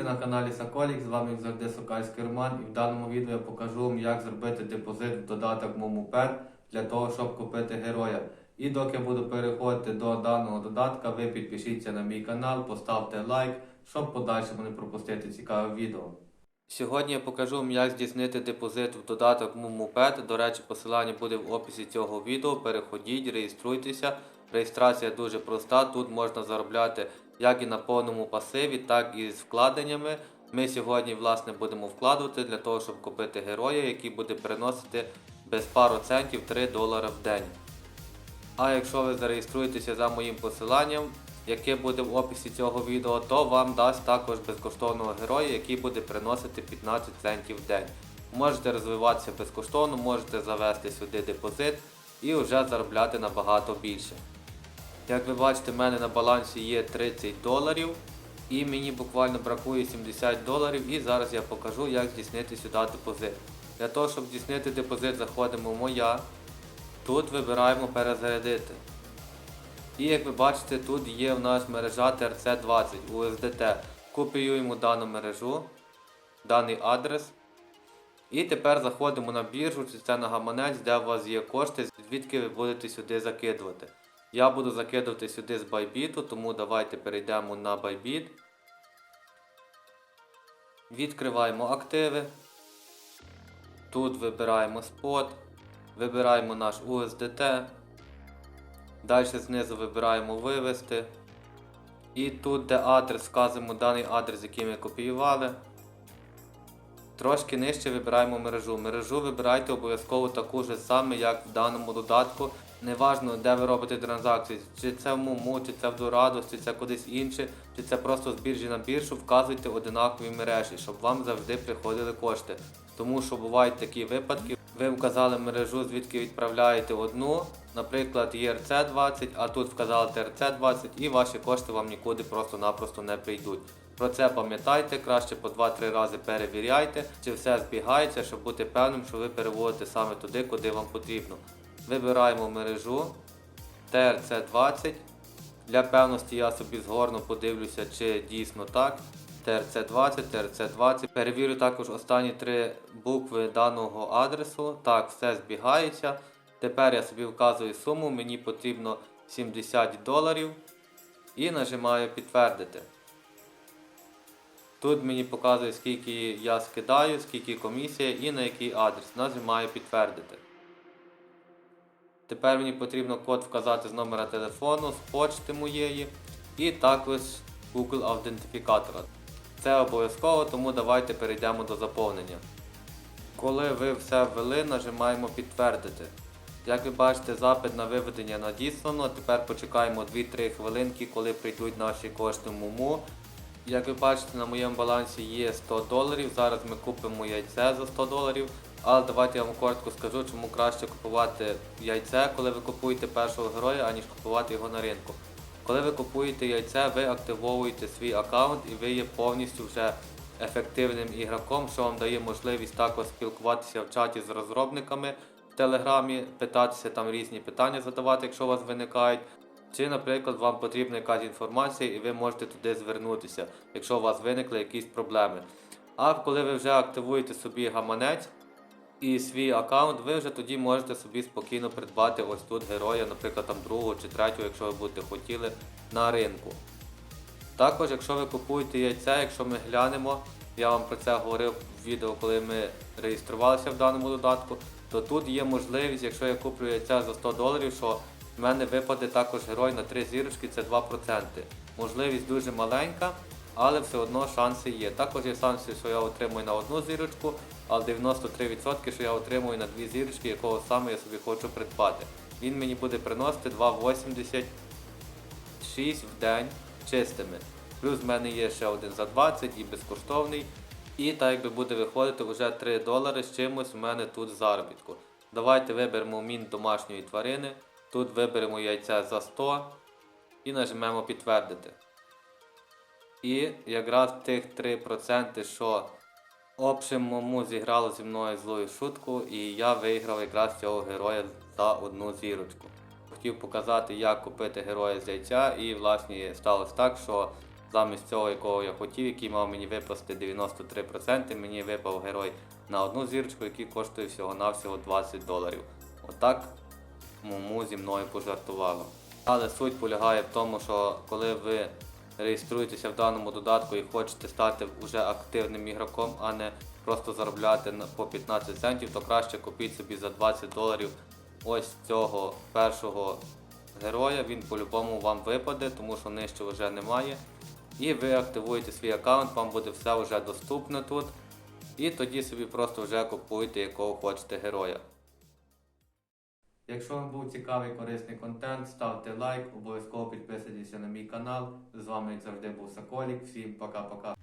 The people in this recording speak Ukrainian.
ви на каналі Соколік, з вами завжди Сокальський Роман і в даному відео я покажу вам, як зробити депозит в додаток Момупет для того, щоб купити героя. І доки я буду переходити до даного додатка, ви підпишіться на мій канал, поставте лайк, щоб подальшому не пропустити цікаве відео. Сьогодні я покажу вам, як здійснити депозит в додаток Мумупет. До речі, посилання буде в описі цього відео. Переходіть, реєструйтеся. Реєстрація дуже проста. Тут можна заробляти як і на повному пасиві, так і з вкладеннями. Ми сьогодні власне будемо вкладувати для того, щоб купити героя, який буде приносити без пару центів 3 долари в день. А якщо ви зареєструєтеся за моїм посиланням, яке буде в описі цього відео, то вам дасть також безкоштовного героя, який буде приносити 15 центів в день. Можете розвиватися безкоштовно, можете завести сюди депозит і вже заробляти набагато більше. Як ви бачите, в мене на балансі є 30 доларів і мені буквально бракує 70 доларів і зараз я покажу, як здійснити сюди депозит. Для того, щоб здійснити депозит, заходимо в моя. Тут вибираємо перезарядити. І як ви бачите, тут є в нас мережа TRC20 USDT. Копіюємо дану мережу, даний адрес. І тепер заходимо на біржу, чи це на гаманець, де у вас є кошти, звідки ви будете сюди закидувати. Я буду закидувати сюди з Bybit, тому давайте перейдемо на Bybit. Відкриваємо активи. Тут вибираємо спот, вибираємо наш USDT. Далі знизу вибираємо вивести. І тут, де адрес, вказуємо даний адрес, який ми копіювали. Трошки нижче вибираємо мережу. Мережу вибирайте обов'язково таку ж саме, як в даному додатку. Неважно, де ви робите транзакції, чи це в Муму, чи це в Дорадос, чи це кудись інше, чи це просто з біржі на біржу, вказуйте одинакові мережі, щоб вам завжди приходили кошти. Тому що бувають такі випадки, ви вказали мережу, звідки відправляєте одну, наприклад, ERC20, а тут вказали TRC20 і ваші кошти вам нікуди просто-напросто не прийдуть. Про це пам'ятайте, краще по 2-3 рази перевіряйте, чи все збігається, щоб бути певним, що ви переводите саме туди, куди вам потрібно. Вибираємо мережу TRC20. Для певності я собі згорну подивлюся, чи дійсно так. TRC20, TRC20. Перевірю також останні три букви даного адресу. Так, все збігається. Тепер я собі вказую суму, мені потрібно 70 доларів. І нажимаю підтвердити. Тут мені показує, скільки я скидаю, скільки комісія і на який адрес. Нажимаю підтвердити. Тепер мені потрібно код вказати з номера телефону, з почти моєї і також Google аутентифікатора. Це обов'язково, тому давайте перейдемо до заповнення. Коли ви все ввели, нажимаємо підтвердити. Як ви бачите, запит на виведення надіслано. Тепер почекаємо 2-3 хвилинки, коли прийдуть наші кошти Муму. Як ви бачите, на моєму балансі є 100 доларів. Зараз ми купимо яйце за 100 доларів. Але давайте я вам коротко скажу, чому краще купувати яйце, коли ви купуєте першого героя, аніж купувати його на ринку. Коли ви купуєте яйце, ви активовуєте свій аккаунт і ви є повністю вже ефективним ігроком, що вам дає можливість також спілкуватися в чаті з розробниками в Телеграмі, питатися там різні питання задавати, якщо у вас виникають. Чи, наприклад, вам потрібна якась інформація і ви можете туди звернутися, якщо у вас виникли якісь проблеми. А коли ви вже активуєте собі гаманець і свій аккаунт, ви вже тоді можете собі спокійно придбати ось тут героя, наприклад, там другого чи третього, якщо ви будете хотіли, на ринку. Також, якщо ви купуєте яйця, якщо ми глянемо, я вам про це говорив в відео, коли ми реєструвалися в даному додатку, то тут є можливість, якщо я куплю яйця за 100 доларів, що в мене випаде також герой на 3 зірочки, це 2%. Можливість дуже маленька, але все одно шанси є. Також є шанси, що я отримую на одну зірочку, але 93% що я отримую на 2 зірочки, якого саме я собі хочу придбати. Він мені буде приносити 2,86 в день чистими. Плюс в мене є ще один за 20 і безкоштовний. І так якби буде виходити вже 3 долари з чимось у мене тут заробітку. Давайте виберемо мін домашньої тварини. Тут виберемо яйця за 100 і нажмемо підтвердити. І якраз тих 3%, що общому зіграло зі мною злою шутку, і я виграв якраз цього героя за одну зірочку. Хотів показати, як купити героя з яйця, і власне сталося так, що замість цього, якого я хотів, який мав мені випасти 93%, мені випав герой на одну зірочку, який коштує всього-навсього 20 доларів. Отак Муму зі мною пожартувало. Але суть полягає в тому, що коли ви реєструєтеся в даному додатку і хочете стати вже активним ігроком, а не просто заробляти по 15 центів, то краще купіть собі за 20 доларів ось цього першого героя. Він по-любому вам випаде, тому що нижче вже немає. І ви активуєте свій аккаунт, вам буде все вже доступне тут. І тоді собі просто вже купуєте якого хочете героя. Якщо вам був цікавий корисний контент, ставте лайк, обов'язково підписуйтесь на мій канал. З вами як завжди був Соколік. Всім пока-пока.